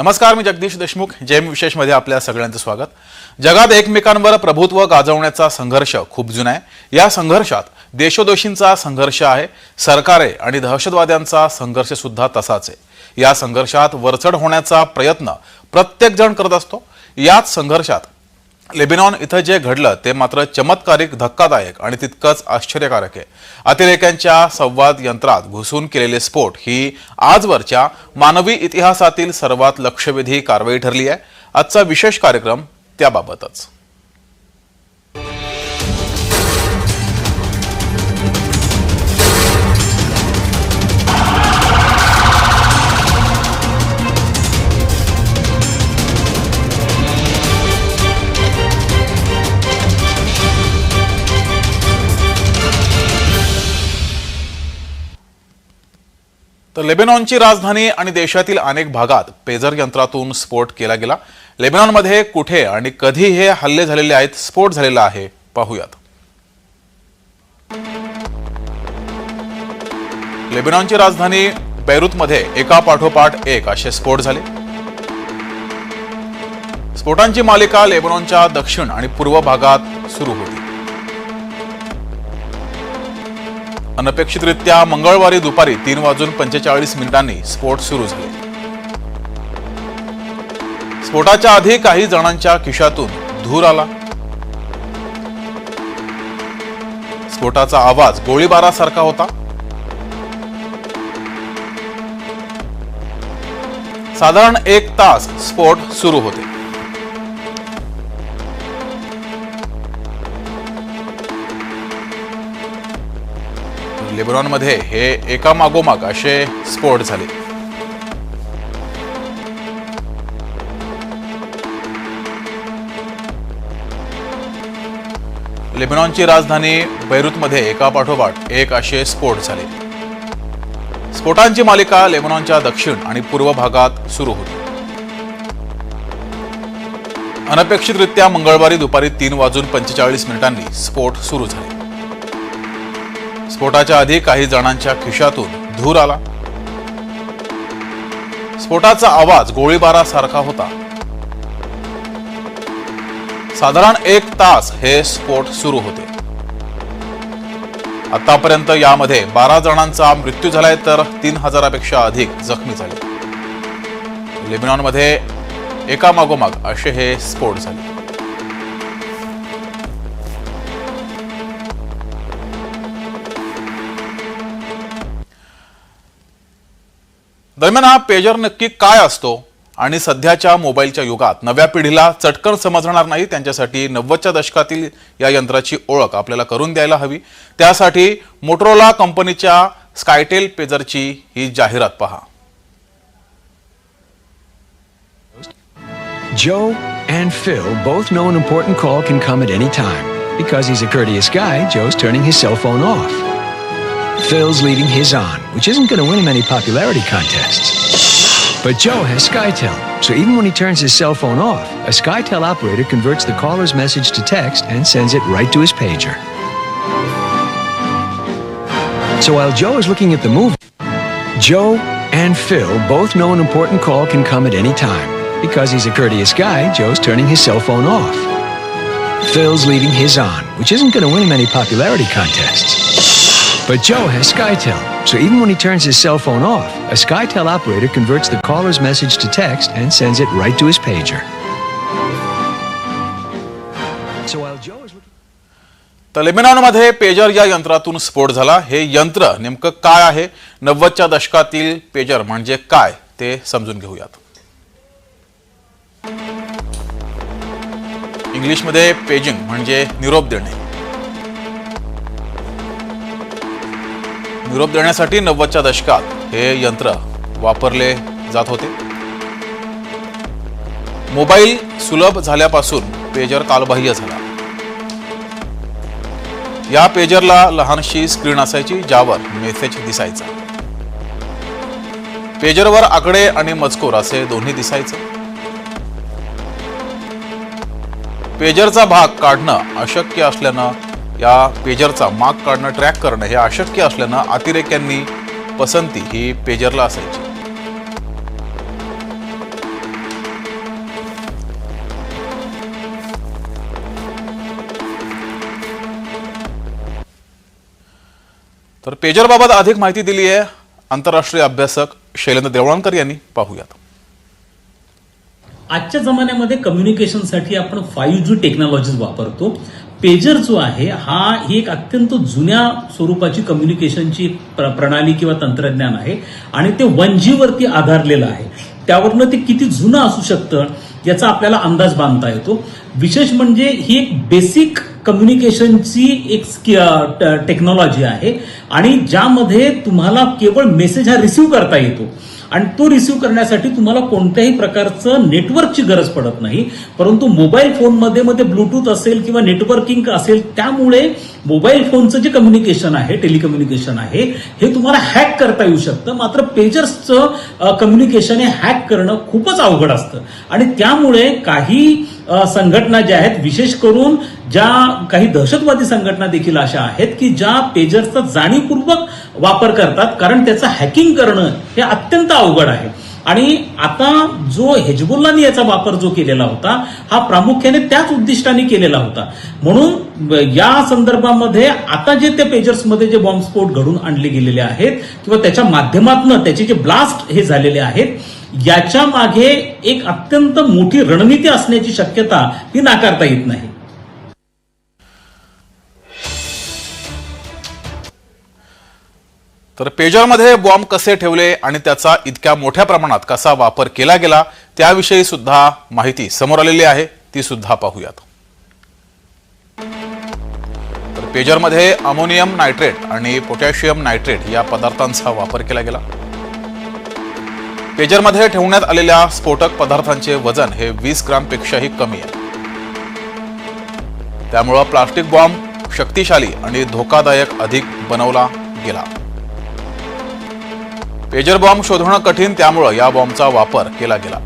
नमस्कार मी जगदीश देशमुख. जेम विशेषमध्ये आपल्या सगळ्यांचं स्वागत. जगात एकमेकांवर प्रभुत्व गाजवण्याचा संघर्ष खूप जुना आहे. या संघर्षात देशोदोषींचा संघर्ष आहे सरकारे आणि दहशतवाद्यांचा संघर्ष सुद्धा तसाच आहे. या संघर्षात वरचढ होण्याचा प्रयत्न प्रत्येकजण करत असतो. याच संघर्षात लेबेनॉन इथं जे घडलं ते मात्र चमत्कारिक धक्कादायक आणि तितकंच आश्चर्यकारक आहे. अतिरेक्यांच्या संवाद यंत्रात घुसून केलेले स्फोट ही आजवरच्या मानवी इतिहासातील सर्वात लक्षवेधी कारवाई ठरली आहे. आजचा विशेष कार्यक्रम त्याबाबतच. तर लेबेनॉनची राजधानी आणि देशातील अनेक भागात पेजर यंत्रातून स्फोट केला गेला. लेबेनॉनमध्ये कुठे आणि कधी हे हल्ले झालेले आहेत स्फोट झालेला आहे पाहूयात. लेबेनॉनची राजधानी बैरूतमध्ये एका पाठोपाठ एक असे स्फोट झाले. स्फोटांची मालिका लेबनॉनच्या दक्षिण आणि पूर्व भागात सुरू होती. अनपेक्षितरित्या मंगळवारी दुपारी तीन वाजून पंचेचाळीस मिनिटांनी स्फोट सुरू झाले. स्फोटाच्या आधी काही जणांच्या खिशातून धूर आला. स्फोटाचा आवाज गोळीबारासारखा होता. साधारण एक तास स्फोट सुरू होते. लेबनॉनमध्ये हे एकामागोमाग असे स्फोट झाले. लेबनॉनची राजधानी बैरूतमध्ये एका पाठोपाठ एक असे स्फोट झाले. स्फोटांची मालिका लेबनॉनच्या दक्षिण आणि पूर्व भागात सुरू होती. अनपेक्षितरित्या मंगळवारी दुपारी तीन वाजून पंचेचाळीस मिनिटांनी स्फोट सुरू झाले. स्फोटाच्या आधी काही जणांच्या खिशातून धूर आला. स्फोटाचा आवाज गोळीबारासारखा होता. साधारण एक तास हे स्फोट सुरू होते. आतापर्यंत यामध्ये बारा जणांचा मृत्यू झालाय तर तीन हजारापेक्षा अधिक जखमी झाले. लेबनॉनमध्ये एका मागोमाग असे हे स्फोट झाले. दरम्यान हा पेजर नक्की काय असतो आणि सध्याच्या मोबाईलच्या युगात नव्या पिढीला चटकन समजणार नाही त्यांच्यासाठी नव्वदच्या दशकातील या यंत्राची ओळख आपल्याला करून द्यायला हवी त्यासाठी मोटरोला कंपनीच्या स्कायटेल पेजरची ही जाहिरात पहा Joe and Phil both know an important call can come at any time. Because he's a courteous guy, Joe's turning his cell phone off. Phil's leaving his on, which isn't going to win him any popularity contests. But Joe has SkyTel, so even when he turns his cell phone off, a SkyTel operator converts the caller's message to text and sends it right to his pager. So while Joe is looking at the movie, Joe and Phil both know an important call can come at any time. Because he's a courteous guy, Joe's turning his cell phone off. Phil's leaving his on, which isn't going to win him any popularity contests. But Joe has SkyTel, so even when he turns his cell phone off, a SkyTel operator converts the caller's message to text and sends it right to his pager. So while Joe is looking तर pager या यंत्रातून स्फोट झाला हे यंत्र नेमकं काय आहे नव्वदच्या दशकातील पेजर म्हणजे काय ते समजून घेऊयात इंग्लिशमध्ये पेजिंग म्हणजे निरोप देणे निरोप देण्यासाठी नव्वदच्या दशकात हे यंत्र वापरले जात होते. मोबाईल सुलभ झाल्यापासून पेजर कालबाह्य झाला. या पेजरला लहानशी स्क्रीन असायची ज्यावर मेसेज दिसायचा. पेजरवर आकडे आणि मजकूर असे दोन्ही दिसायचं. पेजरचा भाग काढणं अशक्य असल्यानं या पेजरचा माग काढणं ट्रॅक करणं हे अशक्य असल्यानं अतिरेक्यांनी पसंती ही पेजरला असायची. तर पेजरबाबत अधिक माहिती दिली आहे आंतरराष्ट्रीय अभ्यासक शैलेंद्र देवळांकर यांनी. पाहूयात. आजच्या जमान्यामध्ये कम्युनिकेशनसाठी आपण फाईव्ह जी टेक्नॉलॉजीज वापरतो. पेजर जो आहे हा ही एक अत्यंत जुन्या स्वरूपाची कम्युनिकेशनची प्र- प्रणाली किंवा तंत्रज्ञान आहे आणि ते वन जीवरती आधारलेलं आहे. त्यावरनं ते किती जुनं असू शकतं याचा आपल्याला अंदाज बांधता येतो. विशेष म्हणजे ही एक बेसिक कम्युनिकेशनची एक टेक्नॉलॉजी आहे आणि ज्यामध्ये तुम्हाला केवळ मेसेज हा रिसिव्ह करता येतो. आणि तो रिसिव्ह करण्यासाठी तुम्हाला कोणत्याही प्रकारचं नेटवर्कची गरज पडत नाही. परंतु मोबाईल फोनमध्ये मध्ये ब्लूटूथ असेल किंवा नेटवर्किंग असेल त्यामुळे मोबाईल फोनचं जे कम्युनिकेशन आहे टेलिकम्युनिकेशन आहे हे तुम्हाला हॅक करता येऊ शकतं. मात्र पेजर्सचं कम्युनिकेशन हे हॅक करणं खूपच अवघड असतं. आणि त्यामुळे काही संघटना ज्या आहेत विशेष करून ज्या काही दहशतवादी संघटना देखील अशा आहेत की ज्या पेजर्सचा जाणीवपूर्वक वापर करतात कारण त्याचं हॅकिंग करणं हे अत्यंत अवघड आहे. आणि आता जो हेजबुल्लानी याचा वापर जो केलेला होता हा प्रामुख्याने त्याच उद्दिष्टाने केलेला होता. म्हणून या संदर्भामध्ये आता जे त्या पेजर्समध्ये जे बॉम्बस्फोट घडून आणले गेलेले आहेत किंवा त्याच्या माध्यमातून त्याचे जे ब्लास्ट हे झालेले आहेत याच्या मागे एक अत्यंत मोठी रणनीती असण्याची शक्यता ही नाकारता येत नाही. तर पेजरमध्ये बॉम्ब कसे ठेवले आणि त्याचा इतक्या मोठ्या प्रमाणात कसा वापर केला गेला त्याविषयी सुद्धा माहिती समोर आलेली आहे. ती सुद्धा पाहूयात. तर पेजरमध्ये अमोनियम नायट्रेट आणि पोटॅशियम नायट्रेट या पदार्थांचा वापर केला गेला. पेजरमध्ये ठेवण्यात आलेल्या स्फोटक पदार्थांचे वजन हे वीस ग्रामपेक्षाही कमी आहे. त्यामुळं प्लास्टिक बॉम्ब शक्तिशाली आणि धोकादायक अधिक बनवला गेला. पेजर बॉम्ब शोधणं कठीण त्यामुळं या बॉम्बचा वापर केला गेला.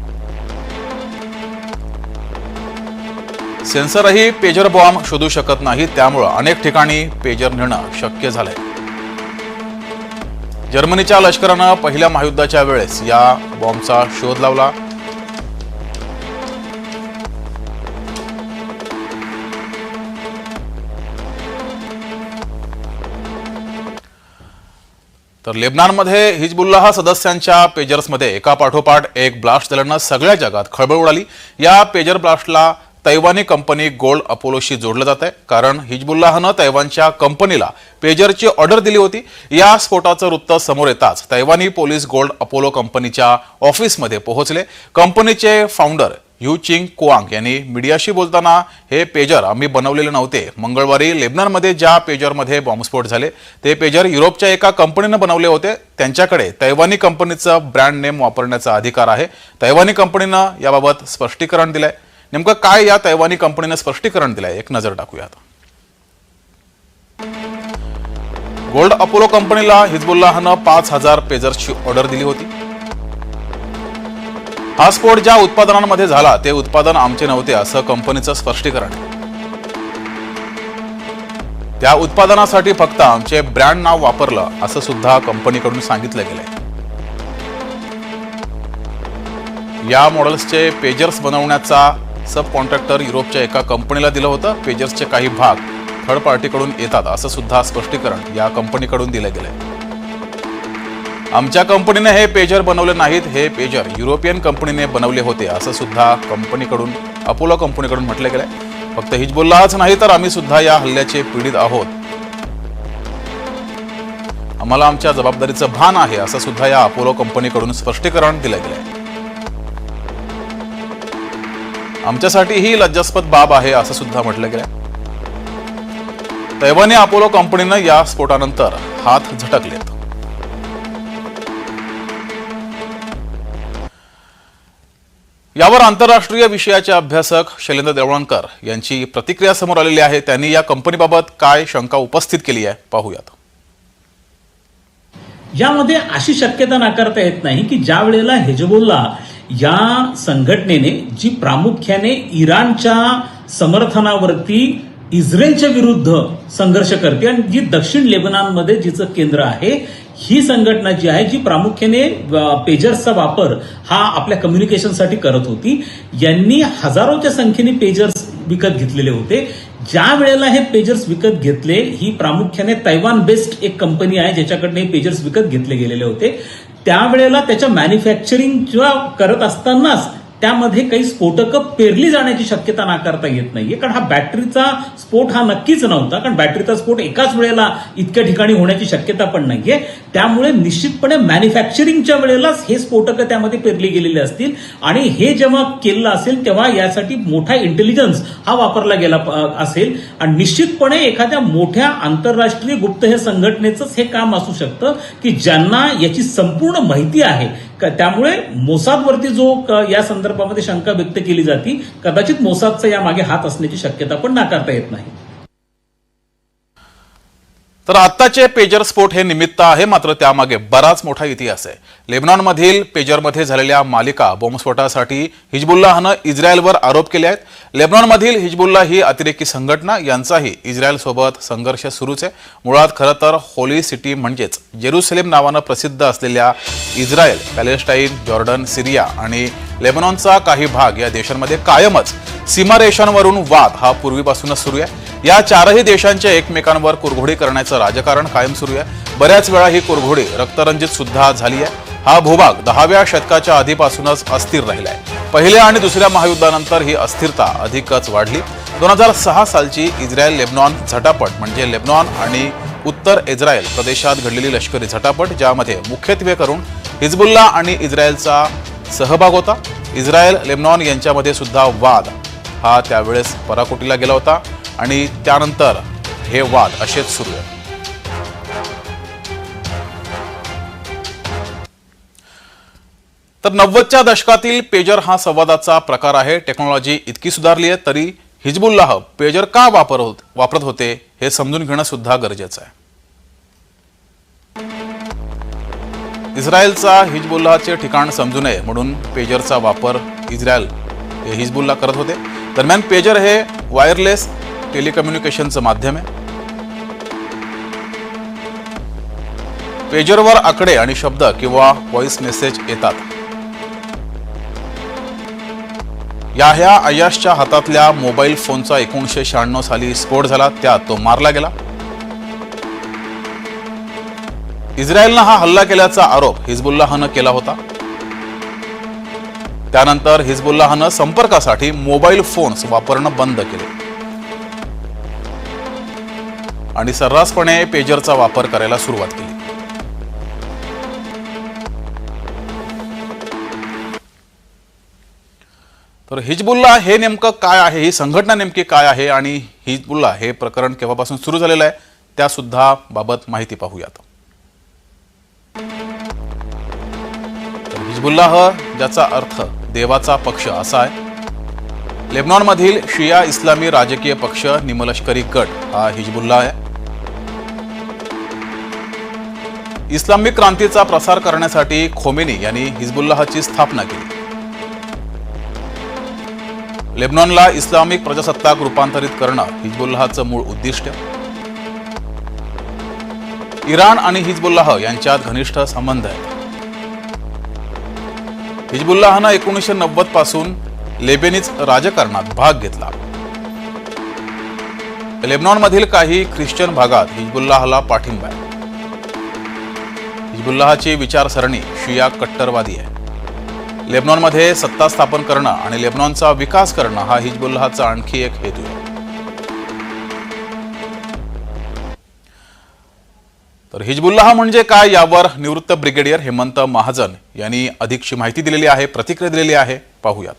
सेन्सरही पेजर बॉम्ब शोधू शकत नाही त्यामुळं अनेक ठिकाणी पेजर नेणं शक्य झालंय. जर्मनीच्या लष्करानं पहिल्या महायुद्धाच्या वेळेस या बॉम्बचा शोध लावला. तर लेबनानमध्ये हिजबुल्लाह सदस्यांच्या पेजर्समध्ये एका पाठोपाठ एक ब्लास्ट झाल्यानं सगळ्या जगात खळबळ उडाली. या पेजर ब्लास्टला तैवानी कंपनी गोल्ड अपोलोशी जोडलं जात आहे कारण हिजबुल्लाहनं तैवानच्या कंपनीला पेजरची ऑर्डर दिली होती. या स्फोटाचं वृत्त समोर येताच तैवानी पोलीस गोल्ड अपोलो कंपनीच्या ऑफिसमध्ये पोहोचले. कंपनीचे फाउंडर यू चिंग क्वांग यांनी मीडियाशी बोलताना हे पेजर आम्ही बनवलेले नव्हते. मंगळवारी लेबननमध्ये ज्या पेजरमध्ये बॉम्बस्फोट झाले ते पेजर युरोपच्या एका कंपनीनं बनवले होते. त्यांच्याकडे तैवानी कंपनीचं ब्रँड नेम वापरण्याचा अधिकार आहे. तैवानी कंपनीनं याबाबत स्पष्टीकरण दिलंय. नेमकं काय या तैवानी कंपनीनं स्पष्टीकरण दिलंय? एक नजर टाकूयात. गोल्ड अपोलो कंपनीला हिजबुल्लाहनं पाच हजार पेजर्सची ऑर्डर दिली होती. हा स्फोट ज्या उत्पादनांमध्ये झाला ते उत्पादन आमचे नव्हते असं कंपनीचं स्पष्टीकरण. त्या उत्पादनासाठी फक्त आमचे ब्रँड नाव वापरलं असं सुद्धा कंपनीकडून सांगितलं गेलंय. या मॉडेल्सचे पेजर्स बनवण्याचा सब कॉन्ट्रॅक्टर युरोपच्या एका कंपनीला दिलं होतं. पेजर्सचे काही भाग थर्ड पार्टीकडून येतात असं सुद्धा स्पष्टीकरण या कंपनीकडून दिलं गेलंय. आमच्या कंपनीने हे पेजर बनवले नाहीत. हे पेजर युरोपियन कंपनीने बनवले होते. असं सुद्धा कंपनीकडून अपोलो कंपनीकडून म्हटलं गेलंय. फक्त हिजबुल्लाच नाही तर आम्ही सुद्धा या हल्ल्याचे पीडित आहोत. आम्हाला आमच्या जबाबदारीचं भान आहे असं सुद्धा या अपोलो कंपनीकडून स्पष्टीकरण दिलं गेलंय. आमच्यासाठी ही लज्जास्पद बाब आहे असं सुद्धा म्हटलं गेलंय. तैवानी अपोलो कंपनीनं या स्फोटानंतर हात झटकलेत. यावर आंतरराष्ट्रीय विषयाचे अभ्यासक शैलेंद्र देवळणकर यांची प्रतिक्रिया समोर आलेली आहे. त्यांनी या कंपनीबाबत काय शंका उपस्थित केली आहे पाहूयात. यामध्ये अशी शक्यता नाकारता येत नाही की ज्या वेळेला हेजबुल्ला या संघटनेने जी प्रामुख्याने इराणच्या समर्थनावरती इस्रायलच्या विरुद्ध संघर्ष करते आणि जी दक्षिण लेबनानमध्ये जिचं केंद्र आहे ही संघटना जी आहे जी प्रामुख्याने पेजर्सचा वापर हा आपल्या कम्युनिकेशनसाठी करत होती. यांनी हजारोच्या संख्येने पेजर्स विकत घेतलेले होते. ज्या वेळेला हे पेजर्स विकत घेतले ही प्रामुख्याने तैवान बेस्ड एक कंपनी आहे ज्याच्याकडनं हे पेजर्स विकत घेतले गेलेले होते. त्यावेळेला त्याच्या मॅन्युफॅक्चरिंग जेव्हा करत असतानाच त्यामध्ये काही स्फोटकं पेरली जाण्याची शक्यता नाकारता येत नाहीये कारण हा बॅटरीचा स्फोट हा नक्कीच नव्हता कारण बॅटरीचा स्फोट एकाच वेळेला इतक्या ठिकाणी होण्याची शक्यता पण नाहीये. त्यामुळे निश्चितपणे मॅन्युफॅक्चरिंगच्या वेळेलाच हे स्फोटकं त्यामध्ये पेरली गेलेली असतील. आणि हे जेव्हा केलं असेल तेव्हा यासाठी मोठा इंटेलिजन्स हा वापरला गेला असेल. आणि निश्चितपणे एखाद्या मोठ्या आंतरराष्ट्रीय गुप्तहेर संघटनेचंच हे काम असू शकतं की ज्यांना याची संपूर्ण माहिती आहे. त्यामुळे मोसादवरती जो या संदर्भात संदर्भामध्ये शंका व्यक्त केली जाती. कदाचित मोसादचा यामागे हात असण्याची शक्यता पण नाकारता येत नाही. तर आत्ताचे पेजर स्फोट हे निमित्त आहे मात्र त्यामागे बराच मोठा इतिहास आहे. लेबनॉनमधील पेजरमध्ये झालेल्या मालिका बॉम्बस्फोटासाठी हिजबुल्लाहनं इस्रायलवर आरोप केले आहेत. लेबनॉनमधील हिजबुल्ला ही अतिरेकी संघटना यांचाही इस्रायलसोबत संघर्ष सुरूच आहे. मुळात खरं तर होली सिटी म्हणजेच जेरुसलेम नावानं प्रसिद्ध असलेल्या इस्रायल पॅलेस्टाईन जॉर्डन सिरिया आणि लेबनॉनचा काही भाग या देशांमध्ये कायमच सीमारेषांवरून वाद हा पूर्वीपासूनच सुरू आहे. या चारही देशांच्या एकमेकांवर कुरघोडी करण्याचं राजकारण कायम सुरू आहे. बऱ्याच वेळा ही कुरघोडी रक्तरंजित सुद्धा झाली आहे. हा भूभाग दहाव्या शतकाच्या आधीपासूनच अस्थिर राहिलाय पहिल्या आणि दुसऱ्या महायुद्धानंतर ही अस्थिरता अधिकच वाढली. दोन हजार सहा सालची इस्रायल लेबनॉन झटापट म्हणजे लेबनॉन आणि उत्तर इस्रायल प्रदेशात घडलेली लष्करी झटापट ज्यामध्ये मुख्यत्वे करून हिजबुल्ला आणि इस्रायलचा सहभाग होता. इस्रायल लेबनॉन यांच्यामध्ये सुद्धा वाद. हा त्यावेळेस पराकोटीला गेला होता आणि त्यानंतर हे वाद असेच सुरू आहेत तर नव्वदच्या दशकातील पेजर हा संवादाचा प्रकार आहे. टेक्नॉलॉजी इतकी सुधारली आहे तरी हिजबुल्लाह पेजर का वापर होत वापरत होते हे समजून घेणं सुद्धा गरजेचं आहे. इस्रायलचा हिजबुल्लाचे ठिकाण समजू नये म्हणून पेजरचा वापर इस्रायल हे हिजबुल्ला करत होते. दरम्यान पेजर हे वायरलेस टेलिकम्युनिकेशनचं माध्यम आहे. पेजरवर आकडे आणि शब्द किंवा व्हॉइस मेसेज येतात. या ह्या अय्याशच्या हातातल्या मोबाईल फोनचा एकोणीसशे शहाण्णव साली स्फोट झाला त्यात तो मारला गेला. इस्रायलनं हा हल्ला केल्याचा आरोप हिजबुल्लाहनं केला होता. त्यानंतर हिजबुल्लाहनं संपर्कासाठी मोबाईल फोन्स वापरणं बंद केले. आणि सर्रासपणे पेजरचा वापर करायला सुरुवात केली. तर हिजबुल्ला हे नेमकं काय आहे? ही संघटना नेमकी काय आहे? आणि हिजबुल्ला हे प्रकरण केव्हापासून सुरू झालेलं आहे? त्या सुद्धा बाबत माहिती पाहूयात. हिजबुल्लाह ज्याचा अर्थ देवाचा पक्ष असा आहे. लेबनॉनमधील शिया इस्लामी राजकीय पक्ष निमलष्करी गट हा हिजबुल्ला आहे. इस्लामिक क्रांतीचा प्रसार करण्यासाठी खोमेनी यांनी हिजबुल्लाहची स्थापना केली. लेबनॉनला इस्लामिक प्रजासत्ताक रूपांतरित करणं हिजबुल्लाहचं मूळ उद्दिष्ट. इराण आणि हिजबुल्लाह यांच्यात घनिष्ठ संबंध आहेत हिजबुल्लाहनं एकोणीसशे नव्वदपासून लेबेनीज राजकारणात भाग घेतला. लेबनॉनमधील काही ख्रिश्चन भागात हिजबुल्लाहला पाठिंबा आहे. हिजबुल्लाहची विचारसरणी शिया कट्टरवादी आहे. लेबनॉनमध्ये सत्ता स्थापन करणं आणि लेबनॉनचा विकास करणं हा हिजबुल्लाहचा आणखी एक हेतू आहे. तर हिजबुल्लाह म्हणजे काय यावर निवृत्त ब्रिगेडियर हेमंत महाजन यांनी अधिकची माहिती दिलेली आहे प्रतिक्रिया दिलेली आहे. पाहूयात.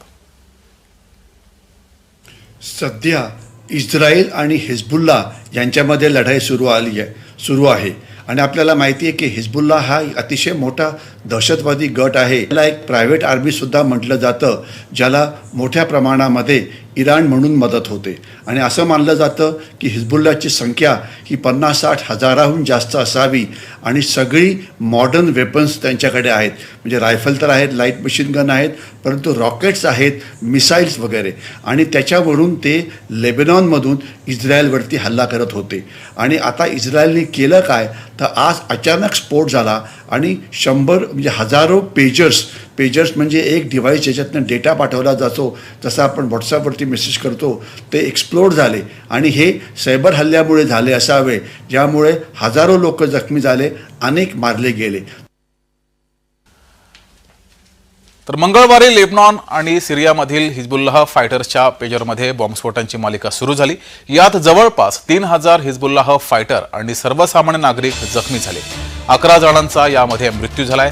सध्या इस्रायल आणि हिजबुल्ला यांच्यामध्ये लढाई सुरू आली आहे सुरू आहे. आणि आपल्याला माहिती आहे की हिजबुल्ला हा अतिशय मोठा दहशतवादी गट आहे. त्याला एक प्रायव्हेट आर्मीसुद्धा म्हटलं जातं ज्याला मोठ्या प्रमाणामध्ये इराण म्हणून मदत होते. आणि असं मानलं जातं की हिजबुल्लाची संख्या ही पन्नास साठ हजाराहून जास्त असावी आणि सगळी मॉडर्न वेपन्स त्यांच्याकडे आहेत. म्हणजे रायफल तर आहेत लाइट मशीन गन आहेत परंतु रॉकेट्स आहेत मिसाईल्स वगैरे. आणि त्याच्यावरून ते लेबेनॉनमधून इस्रायलवरती हल्ला करत होते. आणि आता इस्रायलने केलं काय? तर आज अचानक स्फोट झाला आणि शंभर म्हणजे हजारो पेजर्स पेजर्स म्हणजे एक डिव्हाइस ज्याच्यातनं डेटा पाठवला जातो जसं आपण व्हॉट्सअपवरती मेसेज करतो ते एक्सप्लोड झाले. आणि हे सायबर हल्ल्यामुळे झाले असावे ज्यामुळे हजारो लोक जखमी झाले अनेक मारले गेले. तर मंगळवारी लेबनॉन आणि सिरियामधील हिजबुल्लाह फायटर्सच्या पेजरमध्ये बॉम्बस्फोटांची मालिका सुरू झाली. यात जवळपास तीन हजार हिजबुल्लाह फायटर आणि सर्वसामान्य नागरिक जखमी झाले. अकरा जणांचा यामध्ये मृत्यू झालाय.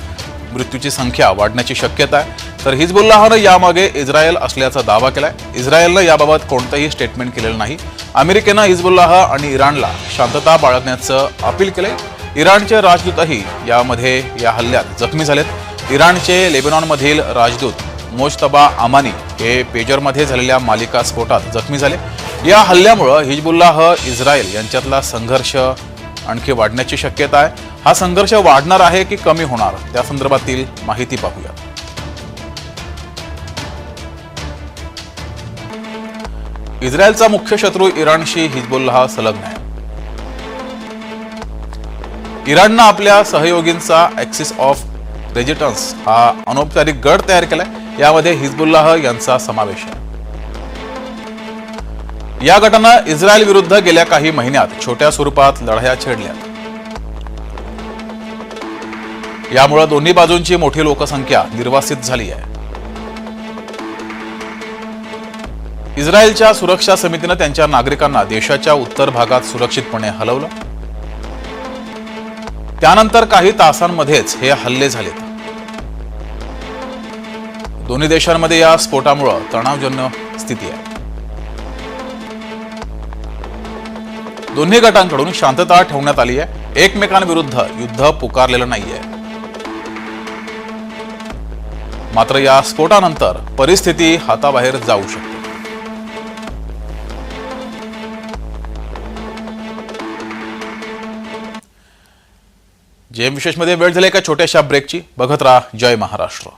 मृत्यूची संख्या वाढण्याची शक्यता आहे. तर हिजबुल्लाहनं यामागे इस्रायल असल्याचा दावा केला आहे इस्रायलनं याबाबत कोणतंही स्टेटमेंट केलेलं नाही. अमेरिकेनं हिजबुल्लाह आणि इराणला शांतता बाळगण्याचं अपील केलंय. इराणचे राजदूतही यामध्ये या हल्ल्यात जखमी झालेत. इराणचे लेबनॉनमधील राजदूत मोजतबा अमानी हे पेजरमध्ये झालेल्या मालिका स्फोटात जखमी झाले. या हल्ल्यामुळं हिजबुल्लाह इस्रायल यांच्यातला संघर्ष आणखी वाढण्याची शक्यता आहे. हा संघर्ष वाढणार आहे की कमी होणार? त्या संदर्भातील माहिती पाहूया इस्रायलचा मुख्य शत्रू इराणशी हिजबुल्ला संलग्न आहे. इराणनं आपल्या सहयोगींचा ॲक्सिस ऑफ रेजिटन्स हा अनौपचारिक गट तयार केलाय. यामध्ये हिजबुल्लाह यांचा समावेश आहे. या गटानं इस्रायल विरुद्ध गेल्या काही महिन्यात छोट्या स्वरूपात लढाया छेडल्या यामुळे दोन्ही बाजूंची मोठी लोकसंख्या निर्वासित झाली आहे. इस्रायलच्या सुरक्षा समितीनं त्यांच्या नागरिकांना देशाच्या उत्तर भागात सुरक्षितपणे हलवलं. त्यानंतर काही तासांमध्येच हे हल्ले झालेत. दोन्ही देशांमध्ये या स्फोटामुळे तणावजन्य स्थिती आहे. दोन्ही गटांकडून शांतता ठेवण्यात आली आहे. एकमेकांविरुद्ध युद्ध पुकारलेलं नाहीये. मात्र या स्फोटानंतर परिस्थिती हाताबाहेर जाऊ शकते. जेम विशेषमध्ये वेळ झाली एका छोट्याशा ब्रेकची बघत राहा. जय महाराष्ट्र.